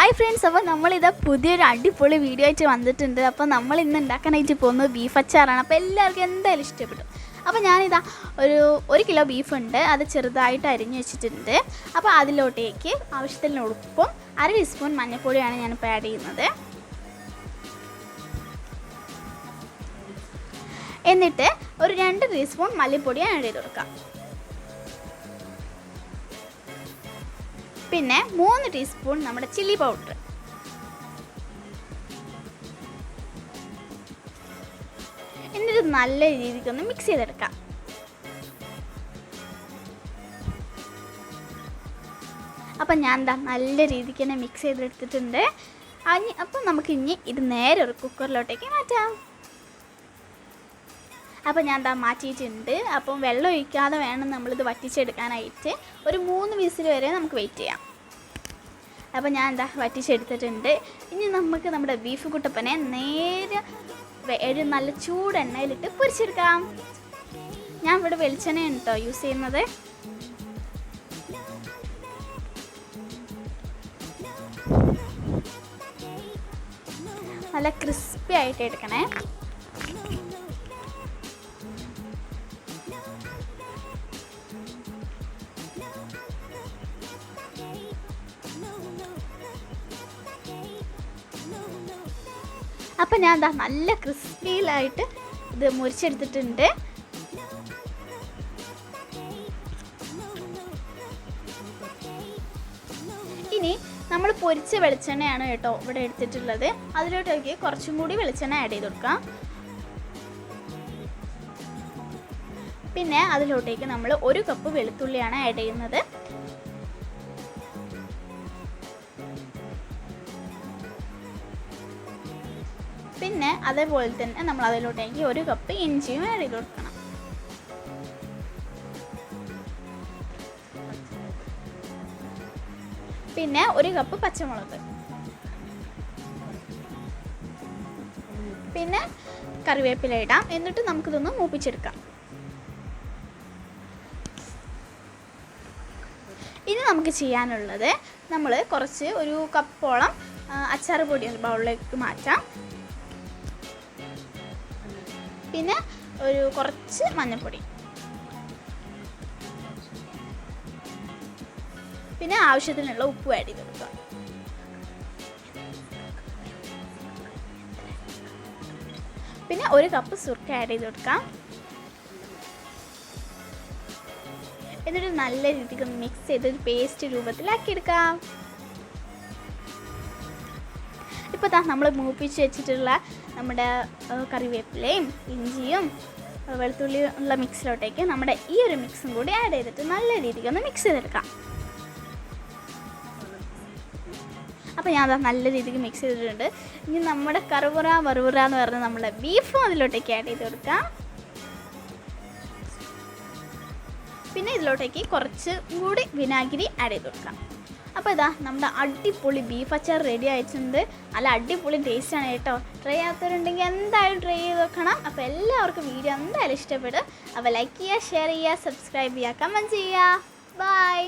Hi friends അപ്പോൾ നമ്മളിതാ പുതിയൊരു അടിപൊളി വീഡിയോ ആയിട്ട് വന്നിട്ടുണ്ട്. അപ്പോൾ നമ്മൾ ഇന്ന് ഉണ്ടാക്കാനായിട്ട് പോകുന്നത് ബീഫ് അച്ചാറാണ്. അപ്പോൾ എല്ലാവർക്കും എന്തായാലും ഇഷ്ടപ്പെട്ടു. അപ്പോൾ ഞാനിതാ ഒരു ഒരു കിലോ ബീഫ് ഉണ്ട്. അത് ചെറുതായിട്ട് അരിഞ്ഞു വെച്ചിട്ടുണ്ട്. അപ്പോൾ അതിലോട്ടേക്ക് ആവശ്യത്തിന് ഉപ്പും അര ടീസ്പൂൺ മഞ്ഞൾപ്പൊടിയാണ് ഞാനിപ്പോൾ ആഡ് ചെയ്യുന്നത്. എന്നിട്ട് ഒരു രണ്ട് ടീസ്പൂൺ മല്ലിപ്പൊടി ആഡ് ചെയ്ത് കൊടുക്കാം പിന്നെ മൂന്ന് ടീസ്പൂൺ നമ്മുടെ ചില്ലി പൗഡർ. എന്നിട്ട് നല്ല രീതിക്ക് ഒന്ന് മിക്സ് ചെയ്തെടുക്കാം. അപ്പം ഞാൻ എന്താ നല്ല രീതിക്ക് തന്നെ മിക്സ് ചെയ്തെടുത്തിട്ടുണ്ട്. അപ്പം നമുക്ക് ഇനി ഇത് നേരെ ഒരു കുക്കറിലോട്ടേക്ക് മാറ്റാം. അപ്പോൾ ഞാൻ എന്താ മാറ്റിയിട്ടുണ്ട്. അപ്പം വെള്ളം ഒഴിക്കാതെ വേണം നമ്മളിത് വറ്റിച്ചെടുക്കാനായിട്ട്. ഒരു മൂന്ന് വിസിൽ വരെ നമുക്ക് വെയിറ്റ് ചെയ്യാം. അപ്പോൾ ഞാൻ എന്താ വറ്റിച്ചെടുത്തിട്ടുണ്ട്. ഇനി നമുക്ക് നമ്മുടെ ബീഫ് കുട്ടപ്പനെ നേരെ ഒരു നല്ല ചൂടെണ്ണയിലിട്ട് പൊരിച്ചെടുക്കാം. ഞാൻ ഇവിടെ വെളിച്ചെണ്ണയാണ് കേട്ടോ യൂസ് ചെയ്യുന്നത്. നല്ല ക്രിസ്പി ആയിട്ട് എടുക്കണേ. അപ്പം ഞാൻ എന്താ നല്ല ക്രിസ്പിയിലായിട്ട് ഇത് മുറിച്ചെടുത്തിട്ടുണ്ട്. ഇനി നമ്മൾ പൊരിച്ച വെളിച്ചെണ്ണയാണ് കേട്ടോ ഇവിടെ എടുത്തിട്ടുള്ളത്. അതിലോട്ടേക്ക് കുറച്ചും കൂടി വെളിച്ചെണ്ണ ആഡ് ചെയ്ത് കൊടുക്കാം. പിന്നെ അതിലോട്ടേക്ക് നമ്മൾ ഒരു കപ്പ് വെളുത്തുള്ളിയാണ് ആഡ് ചെയ്യുന്നത്. പിന്നെ അതേപോലെ തന്നെ നമ്മൾ അതിലോട്ടേക്ക് ഒരു കപ്പ് ഇഞ്ചിയും ആഡ് ചെയ്ത് കൊടുക്കണം. പിന്നെ ഒരു കപ്പ് പച്ചമുളക്. പിന്നെ കറിവേപ്പില ഇടാം. എന്നിട്ട് നമുക്കിതൊന്ന് മൂപ്പിച്ചെടുക്കാം. ഇനി നമുക്ക് ചെയ്യാനുള്ളത് നമ്മൾ കുറച്ച് ഒരു കപ്പോളം അച്ചാർ പൊടി ബൗളിലേക്ക് മാറ്റാം. പിന്നെ ഒരു കുറച്ച് മഞ്ഞൾപ്പൊടി. പിന്നെ ആവശ്യത്തിനുള്ള ഉപ്പ് ആഡ് ചെയ്ത് കൊടുക്കുക. പിന്നെ ഒരു കപ്പ് സുർക്ക ആഡ് ചെയ്ത് കൊടുക്കാം. എന്നിട്ട് നല്ല രീതിക്ക് മിക്സ് ചെയ്ത് ഒരു പേസ്റ്റ് രൂപത്തിലാക്കി എടുക്കാം ഇപ്പോൾ താ നമ്മൾ മൂപ്പിച്ച് വെച്ചിട്ടുള്ള നമ്മുടെ കറിവേപ്പിലയും ഇഞ്ചിയും വെളുത്തുള്ളി ഉള്ള മിക്സിലോട്ടേക്ക് നമ്മുടെ ഈ ഒരു മിക്സും കൂടി ആഡ് ചെയ്തിട്ട് നല്ല രീതിക്ക് ഒന്ന് മിക്സ് ചെയ്തെടുക്കാം. അപ്പോൾ ഞാൻ അതാ നല്ല രീതിക്ക് മിക്സ് ചെയ്തിട്ടുണ്ട്. ഇനി നമ്മുടെ കറുപുറ വറുപുറ എന്ന് പറഞ്ഞ് നമ്മുടെ ബീഫും അതിലോട്ടേക്ക് ആഡ് ചെയ്ത് കൊടുക്കാം. പിന്നെ ഇതിലോട്ടേക്ക് കുറച്ച് കൂടി വിനാഗിരി ആഡ് ചെയ്ത് കൊടുക്കാം. അപ്പോൾ ഇതാ നമ്മുടെ അടിപൊളി ബീഫ് അച്ചാർ റെഡി ആയിട്ടുണ്ട്. നല്ല അടിപൊളി ടേസ്റ്റാണ് കേട്ടോ. ട്രൈ ചെയ്യാത്തവരുണ്ടെങ്കിൽ എന്തായാലും ട്രൈ ചെയ്ത് നോക്കണം. അപ്പോൾ എല്ലാവർക്കും വീഡിയോ എന്തായാലും ഇഷ്ടപ്പെടും. അപ്പോൾ ലൈക്ക് ചെയ്യുക ഷെയർ ചെയ്യുക സബ്സ്ക്രൈബ് ചെയ്യുക കമന്റ് ചെയ്യുക. ബൈ